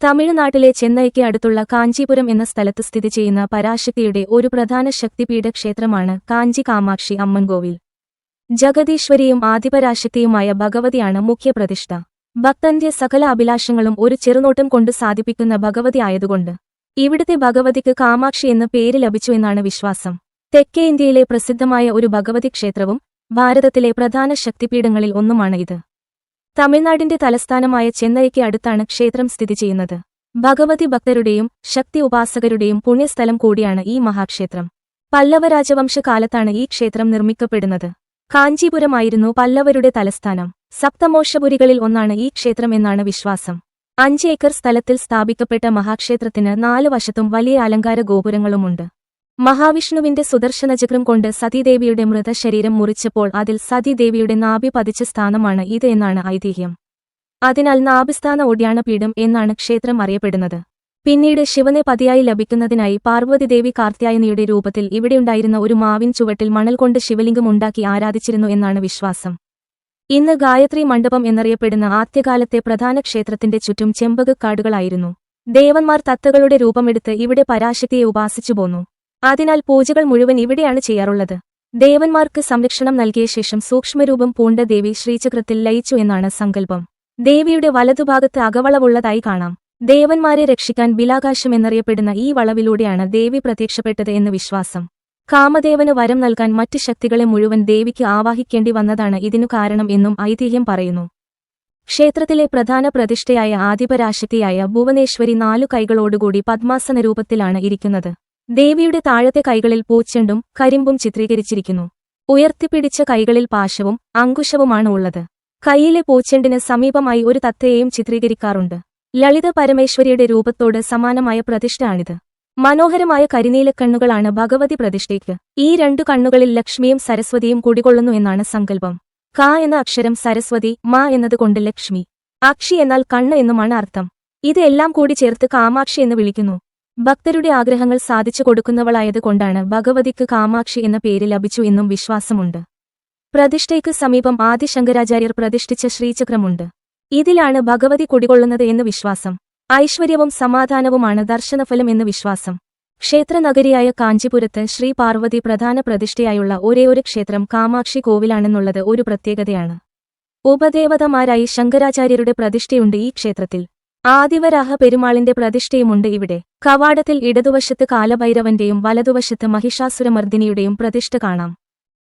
തമിഴ്നാട്ടിലെ ചെന്നൈക്ക് അടുത്തുള്ള കാഞ്ചീപുരം എന്ന സ്ഥലത്ത് സ്ഥിതി ചെയ്യുന്ന പരാശക്തിയുടെ ഒരു പ്രധാന ശക്തിപീഠ ക്ഷേത്രമാണ് കാഞ്ചി കാമാക്ഷി അമ്മൻകോവിൽ ജഗതീശ്വരിയും ആദിപരാശക്തിയുമായ ഭഗവതിയാണ് മുഖ്യപ്രതിഷ്ഠ. ഭക്തന്റെ സകല അഭിലാഷങ്ങളും ഒരു ചെറുനോട്ടം കൊണ്ട് സാധിപ്പിക്കുന്ന ഭഗവതി ആയതുകൊണ്ട് ഇവിടുത്തെ ഭഗവതിക്ക് കാമാക്ഷി എന്ന പേര് ലഭിച്ചു എന്നാണ് വിശ്വാസം. തെക്കേ ഇന്ത്യയിലെ പ്രസിദ്ധമായ ഒരു ഭഗവതി ക്ഷേത്രവും ഭാരതത്തിലെ പ്രധാന ശക്തിപീഠങ്ങളിൽ ഒന്നുമാണ് ഇത് തമിഴ്നാടിന്റെ തലസ്ഥാനമായ ചെന്നൈയ്ക്ക് അടുത്താണ് ക്ഷേത്രം സ്ഥിതി ചെയ്യുന്നത്. ഭഗവതി ഭക്തരുടെയും ശക്തി ഉപാസകരുടെയും പുണ്യസ്ഥലം കൂടിയാണ് ഈ മഹാക്ഷേത്രം. പല്ലവ രാജവംശ കാലത്താണ് ഈ ക്ഷേത്രം നിർമ്മിക്കപ്പെടുന്നത്. കാഞ്ചീപുരമായിരുന്നു പല്ലവരുടെ തലസ്ഥാനം. സപ്തമോഷപുരികളിൽ ഒന്നാണ് ഈ ക്ഷേത്രം എന്നാണ് വിശ്വാസം. അഞ്ച് ഏക്കർ സ്ഥലത്തിൽ സ്ഥാപിക്കപ്പെട്ട മഹാക്ഷേത്രത്തിന് നാല് വശത്തും വലിയ അലങ്കാര ഗോപുരങ്ങളുമുണ്ട്. മഹാവിഷ്ണുവിന്റെ സുദർശനചക്രം കൊണ്ട് സതീദേവിയുടെ മൃതശരീരം മുറിച്ചപ്പോൾ അതിൽ സതീദേവിയുടെ നാഭി പതിച്ച സ്ഥാനമാണ് ഇത് എന്നാണ് ഐതിഹ്യം. അതിനാൽ നാഭിസ്ഥാന ഒഡ്യാണപീഠം എന്നാണ് ക്ഷേത്രം അറിയപ്പെടുന്നത്. പിന്നീട് ശിവനെ പതിയായി ലഭിക്കുന്നതിനായി പാർവതിദേവി കാർത്യായനിയുടെ രൂപത്തിൽ ഇവിടെയുണ്ടായിരുന്ന ഒരു മാവിൻ ചുവട്ടിൽ മണൽ കൊണ്ട് ശിവലിംഗം ഉണ്ടാക്കി ആരാധിച്ചിരുന്നു എന്നാണ് വിശ്വാസം. ഇന്ന് ഗായത്രി മണ്ഡപം എന്നറിയപ്പെടുന്ന ആദ്യകാലത്തെ പ്രധാന ക്ഷേത്രത്തിന്റെ ചുറ്റും ചെമ്പകക്കാടുകളായിരുന്നു. ദേവന്മാർ തത്തകളുടെ രൂപമെടുത്ത് ഇവിടെ പരാശക്തിയെ ഉപാസിച്ചു പോന്നു. അതിനാൽ പൂജകൾ മുഴുവൻ ഇവിടെയാണ് ചെയ്യാറുള്ളത്. ദേവന്മാർക്ക് സംരക്ഷണം നൽകിയ ശേഷം സൂക്ഷ്മരൂപം പൂണ്ട ദേവി ശ്രീചക്രത്തിൽ ലയിച്ചു എന്നാണ് സങ്കല്പം. ദേവിയുടെ വലതുഭാഗത്ത് അകവളവുള്ളതായി കാണാം. ദേവന്മാരെ രക്ഷിക്കാൻ ബിലാകാശം എന്നറിയപ്പെടുന്ന ഈ വളവിലൂടെയാണ് ദേവി പ്രത്യക്ഷപ്പെട്ടത് എന്ന് വിശ്വാസം. കാമദേവന് വരം നൽകാൻ മറ്റ് ശക്തികളെ മുഴുവൻ ദേവിക്ക് ആവാഹിക്കേണ്ടി വന്നതാണ് ഇതിനു കാരണം എന്നും ഐതിഹ്യം പറയുന്നു. ക്ഷേത്രത്തിലെ പ്രധാന പ്രതിഷ്ഠയായ ആദിപരാശക്തിയായ ഭുവനേശ്വരി നാലു കൈകളോടുകൂടി പദ്മാസന രൂപത്തിലാണ് ഇരിക്കുന്നത്. ദേവിയുടെ താഴത്തെ കൈകളിൽ പൂച്ചെണ്ടും കരിമ്പും ചിത്രീകരിച്ചിരിക്കുന്നു. ഉയർത്തിപ്പിടിച്ച കൈകളിൽ പാശവും അങ്കുശവുമാണ് ഉള്ളത്. കൈയിലെ പൂച്ചെണ്ടിന് സമീപമായി ഒരു തത്തയെയും ചിത്രീകരിക്കാറുണ്ട്. ലളിത പരമേശ്വരിയുടെ രൂപത്തോട് സമാനമായ പ്രതിഷ്ഠയാണിത്. മനോഹരമായ കരിനീലക്കണ്ണുകളാണ് ഭഗവതി പ്രതിഷ്ഠയ്ക്ക്. ഈ രണ്ടു കണ്ണുകളിൽ ലക്ഷ്മിയും സരസ്വതിയും കുടികൊള്ളുന്നു എന്നാണ് സങ്കല്പം. ക എന്ന അക്ഷരം സരസ്വതി മ എന്നതുകൊണ്ട് ലക്ഷ്മി. അക്ഷി എന്നാൽ കണ്ണ് എന്നുമാണ് അർത്ഥം. ഇത് എല്ലാം കൂടി ചേർത്ത് കാമാക്ഷി എന്ന് വിളിക്കുന്നു. ഭക്തരുടെ ആഗ്രഹങ്ങൾ സാധിച്ചു കൊടുക്കുന്നവളായതുകൊണ്ടാണ് ഭഗവതിക്ക് കാമാക്ഷി എന്ന പേര് ലഭിച്ചു എന്നും വിശ്വാസമുണ്ട്. പ്രതിഷ്ഠയ്ക്ക് സമീപം ആദിശങ്കരാചാര്യർ പ്രതിഷ്ഠിച്ച ശ്രീചക്രമുണ്ട്. ഇതിലാണ് ഭഗവതി കുടികൊള്ളുന്നത് എന്ന് വിശ്വാസം. ഐശ്വര്യവും സമാധാനവുമാണ് ദർശനഫലം എന്ന് വിശ്വാസം. ക്ഷേത്രനഗരിയായ കാഞ്ചിപുരത്ത് ശ്രീ പാർവതി പ്രധാന പ്രതിഷ്ഠയായുള്ള ഒരേയൊരു ക്ഷേത്രം കാമാക്ഷി കോവിലാണെന്നുള്ളത് ഒരു പ്രത്യേകതയാണ്. ഉപദേവതമാരായി ശങ്കരാചാര്യരുടെ പ്രതിഷ്ഠയുണ്ട് ഈ ക്ഷേത്രത്തിൽ. ആദിവരാഹ പെരുമാളിന്റെ പ്രതിഷ്ഠയുമുണ്ട് ഇവിടെ. കവാടത്തിൽ ഇടതുവശത്ത് കാലഭൈരവന്റെയും വലതുവശത്ത് മഹിഷാസുരമർദ്ദിനിയുടെയും പ്രതിഷ്ഠ കാണാം.